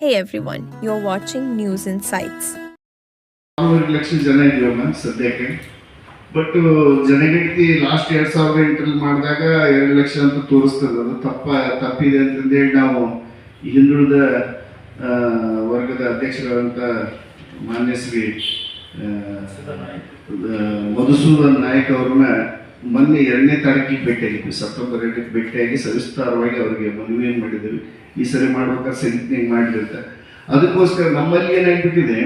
Hey everyone, you're watching News Insights. ಆರೂವರೆ ಲಕ್ಷ ಜನ ಇದೀವಲ್ಲ ಸದ್ಯಕ್ಕೆ ಬಟ್ ಜನಗಣತಿ ಲಾಸ್ಟ್ ಎರಡ್ ಸಾವಿರದ ಎಂಟರಲ್ಲಿ ಮಾಡಿದಾಗ ಎರಡು ಲಕ್ಷ ಅಂತ ತೋರಿಸ್ತದೆ ಅದು ತಪ್ಪ ತಪ್ಪಿದೆ ಅಂತಂದೇಳಿ ನಾವು ಹಿಂದುಳಿದ ವರ್ಗದ ಅಧ್ಯಕ್ಷರಾದಂಥ ಮಾನ್ಯ ಶ್ರೀ ಆ, ಮಧುಸೂದನ್ ನಾಯಕ್ ಅವ್ರನ್ನ ಮೊನ್ನೆ ಎರಡನೇ ತಾರೀಕಿಗೆ ಭೇಟಿಯಾಗಿದ್ವಿ ಸೆಪ್ಟೆಂಬರ್ ಎರಡಕ್ಕೆ ಭೇಟಿಯಾಗಿ ಸವಿಸ್ತಾರವಾಗಿ ಅವರಿಗೆ ಮನವಿಯನ್ನು ಮಾಡಿದ್ದೀವಿ. ಈ ಸರಿ ಮಾಡ್ಬೇಕಾದ್ರೆ ಸೆಂಕ್ನಿಂಗ್ ಮಾಡಿರುತ್ತೆ ಅದಕ್ಕೋಸ್ಕರ ನಮ್ಮಲ್ಲಿ ಏನಾಗ್ಬಿಟ್ಟಿದೆ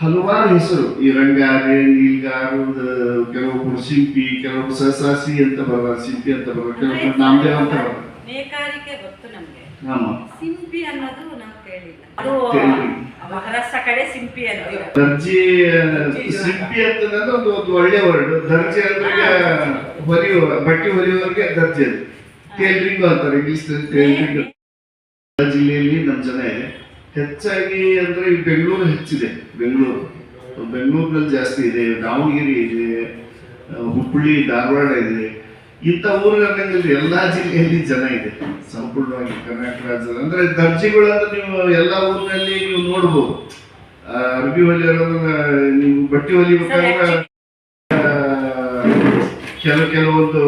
ಹಲವಾರು ಹೆಸರು ಈ ರಂಗಾರೆ ನೀಲ್ಗಾರು ಕೆಲವೊಬ್ಬರು ಸಿಂಪಿ ಶಿಂಪಿ ಕೆಲವೊಬ್ರು ಸಹಸಾಸಿ ಅಂತ ಬರೋ ಸಿಂಪಿ ಅಂತ ಬರೋ ಕೆಲವೊಬ್ಬರು ನಾಮದೇವ್ ಅಂತ ಬರ ಸಿಂಪಿ ಅನ್ನೋದು ನಾವು ಕೇಳಿಲ್ಲ. ಅದು. ಮಹಾರಾಷ್ಟ್ರ ಕಡೆ ಸಿಂಪಿ ಅಂತ ದರ್ಜಿ ಸಿಂಪಿ ಅಂತಂದ್ರೆ ಒಂದು ಒಂದು ಒಳ್ಳೆ ವರ್ಡ್ ದರ್ಜಿ ಅಂದ್ರೆ ಹೊಲಿಯುವ ಬಟ್ಟೆ ಹೊಲಿಯುವವರಿಗೆ ದರ್ಜಿ ಅದು. ಟೇಲ್ರಿಂಗ್ ಅಂತಾರೆ ಇಂಗ್ಲಿಷ್ ಟೇಲ್ರಿಂಗ್ ಜಿಲ್ಲೆಯಲ್ಲಿ ನಮ್ಮ ಜನ ಇದೆ. ಹೆಚ್ಚಾಗಿ ಅಂದ್ರೆ ಈ ಬೆಂಗಳೂರು ಹೆಚ್ಚಿದೆ. ಬೆಂಗಳೂರು. ಬೆಂಗಳೂರಿನಲ್ಲಿ ಜಾಸ್ತಿ ಇದೆ. ದಾವಣಗೆರೆ ಇದೆ. ಹುಬ್ಬಳ್ಳಿ ಧಾರವಾಡ ಇದೆ. ಇಂಥ ಊರುಗಳಲ್ಲಿ ಎಲ್ಲಾ ಜಿಲ್ಲೆಯಲ್ಲಿ ಜನ ಇದೆ. ಸಂಪೂರ್ಣವಾಗಿ ಕರ್ನಾಟಕ ರಾಜ್ಯದ ಅಂದ್ರೆ ದರ್ಜಿಗಳು ಅಂದ್ರೆ ನೀವು ಎಲ್ಲಾ ಊರಿನಲ್ಲಿ ನೀವು ನೋಡ್ಬೋದು. ಅರ್ಬಿ ಹೊಲಿಯೋರನ್ನ ನೀವು ಬಟ್ಟೆ ಹೊಲಿಬೇಕಾದ್ರೆ ಕೆಲವು ಕೆಲವೊಂದು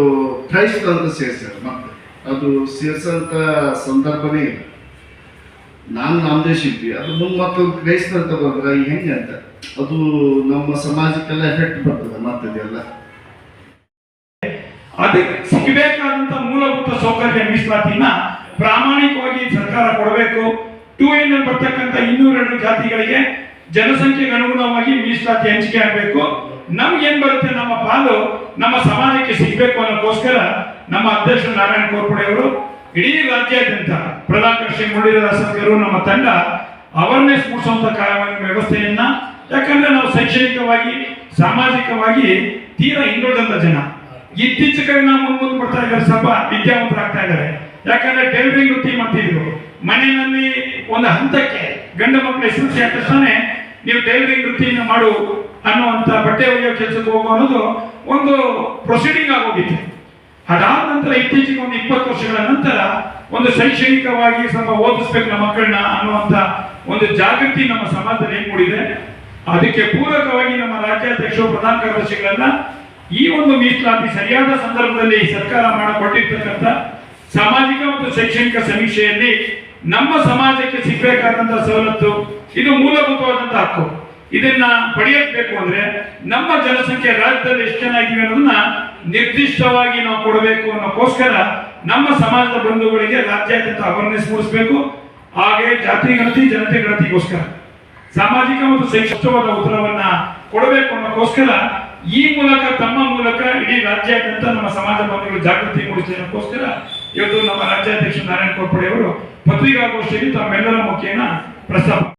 ಪ್ರೈಸ್ ಅಂತ ಸೇರಿಸ್ತಾರೆ ಮತ್ತೆ. ಅದು ಸೇರ್ಸಂತ ಸಂದರ್ಭನೇ ಇಲ್ಲ. ನಾನು ದೇಶ ಶಿಲ್ಪಿ ಅದು ಮುಂದೆ ಮತ್ತೊಂದು ಕ್ರೈಸ್ತ ಅಂತ ಬಂದ್ರೆ ಹೆಂಗೆ ಅಂತ. ಅದು ನಮ್ಮ ಸಮಾಜಕ್ಕೆಲ್ಲ ಎಫೆಕ್ಟ್ ಬರ್ತದೆ ಮತ್ತದೆಲ್ಲ. ಅದಕ್ಕೆ ಸಿಗಬೇಕಾದಂತ ಮೂಲಭೂತ ಸೌಕರ್ಯ ಮೀಸಲಾತಿನ ಪ್ರಾಮಾಣಿಕವಾಗಿ ಸರ್ಕಾರ ಕೊಡಬೇಕು. ಟೂ ಎನ್ ಬರ್ತಕ್ಕಂಥ ಇನ್ನೂರೆರಡು ಜಾತಿಗಳಿಗೆ ಜನಸಂಖ್ಯೆಗೆ ಅನುಗುಣವಾಗಿ ಮೀಸಲಾತಿ ಹಂಚಿಕೆ ಆಗಬೇಕು. ನಮ್ಗೆ ಏನ್ ಬರುತ್ತೆ? ನಮ್ಮ ಪಾಲು ನಮ್ಮ ಸಮಾಜಕ್ಕೆ ಸಿಗಬೇಕು ಅನ್ನೋಕ್ಕೋಸ್ಕರ ನಮ್ಮ ಅಧ್ಯಕ್ಷ ನಾರಾಯಣ ಕೋರ್ಪಡೆ ಅವರು ಇಡೀ ರಾಜ್ಯಾದ್ಯಂತ ಪ್ರಧಾನ ಶ್ರೀ ಮುರಳೀಧರ ನಮ್ಮ ತಂಡ ಅವೇರ್ನೆಸ್ ಮೂಡಿಸುವಂತ ವ್ಯವಸ್ಥೆಯನ್ನ, ಯಾಕಂದ್ರೆ ನಾವು ಶೈಕ್ಷಣಿಕವಾಗಿ, ಸಾಮಾಜಿಕವಾಗಿ ತೀರಾ ಹಿಂದುಳಿದಂತ ಜನ. ಇತ್ತೀಚೆಗೆ ನಾವು ಮುಂದೆ ಬರ್ತಾ ಇದ್ದಾರೆ ಸ್ವಲ್ಪ ವಿದ್ಯಾವಂತರಾಗ್ತಾ ಇದ್ದಾರೆ. ಯಾಕಂದ್ರೆ ಟೈಲರಿಂಗ್ ವೃತ್ತಿ ಮಾಡ್ತಿದ್ರು ಮನೆಯಲ್ಲಿ ಒಂದು ಹಂತಕ್ಕೆ ಗಂಡು ಮಕ್ಕಳು ಎಲ್ ತಕ್ಷಣ ನೀವು ಟೈಲರಿಂಗ್ ವೃತ್ತಿಯನ್ನು ಮಾಡು ಅನ್ನುವಂತ ಬಟ್ಟೆ ಒಗೆಯೋ ಕೆಲಸಕ್ಕೆ ಹೋಗೋ ಅನ್ನೋದು ಒಂದು ಪ್ರೊಸೀಡಿಂಗ್ ಆಗೋಗಿತ್ತು. ಅದಾದ ನಂತರ ಇತ್ತೀಚೆಗೆ ಒಂದು ಇಪ್ಪತ್ತು ವರ್ಷಗಳ ನಂತರ ಒಂದು ಶೈಕ್ಷಣಿಕವಾಗಿ ಸ್ವಲ್ಪ ಓದಿಸ್ಬೇಕು ನಮ್ಮ ಮಕ್ಕಳನ್ನ ಅನ್ನುವಂತ ಒಂದು ಜಾಗೃತಿ ನಮ್ಮ ಸಮಾಜದಲ್ಲಿ ಏನು ಮೂಡಿದೆ. ಅದಕ್ಕೆ ಪೂರಕವಾಗಿ ನಮ್ಮ ರಾಜ್ಯಾಧ್ಯಕ್ಷರು, ಪ್ರಧಾನ ಕಾರ್ಯದರ್ಶಿಗಳನ್ನ ಈ ಒಂದು ಮೀಸಲಾತಿ ಸರಿಯಾದ ಸಂದರ್ಭದಲ್ಲಿ ಸರ್ಕಾರ ಮಾಡಿಕೊಟ್ಟಿರ್ತಕ್ಕಂಥ ಸಾಮಾಜಿಕ ಮತ್ತು ಶೈಕ್ಷಣಿಕ ಸಮೀಕ್ಷೆಯಲ್ಲಿ ನಮ್ಮ ಸಮಾಜಕ್ಕೆ ಸಿಗಬೇಕಾದಂತ ಸವಲತ್ತು ಇದು ಮೂಲಭೂತವಾದಂತ ಹಕ್ಕು. ಇದನ್ನ ಪಡೆಯಬೇಕು ಅಂದ್ರೆ ನಮ್ಮ ಜನಸಂಖ್ಯೆ ರಾಜ್ಯದಲ್ಲಿ ಎಷ್ಟು ಜನ ಅನ್ನೋದನ್ನ ನಿರ್ದಿಷ್ಟವಾಗಿ ನಾವು ಕೊಡಬೇಕು ಅನ್ನೋಕ್ಕೋಸ್ಕರ ನಮ್ಮ ಸಮಾಜದ ಬಂಧುಗಳಿಗೆ ರಾಜ್ಯಾದ್ಯಂತ ಅವೇರ್ನೆಸ್ ಮೂಡಿಸಬೇಕು. ಹಾಗೆ ಜಾತಿ, ಗಣತಿ, ಜನತೆ, ಗಣತಿಗೋಸ್ಕರ. ಸಾಮಾಜಿಕ ಮತ್ತು ಶೈಕ್ಷಣಿಕವಾದ ಉತ್ತರವನ್ನ ಕೊಡಬೇಕು ಅನ್ನೋಕ್ಕೋಸ್ಕರ ಈ ಮೂಲಕ, ತಮ್ಮ ಮೂಲಕ ಇಡೀ ರಾಜ್ಯಾದ್ಯಂತ ನಮ್ಮ ಸಮಾಜ ಬಂಧುಗಳು ಜಾಗೃತಿ ಮೂಡಿಸೋದಕ್ಕೋಸ್ಕರ ಇವತ್ತು ನಮ್ಮ ರಾಜ್ಯಾಧ್ಯಕ್ಷ ನಾರಾಯಣ ಕೋರ್ಪಡೆಯವರು ಪತ್ರಿಕಾಗೋಷ್ಠಿಯಲ್ಲಿ ತಮ್ಮೆಲ್ಲರ ಮುಖೇನ ಪ್ರಸ್ತಾಪ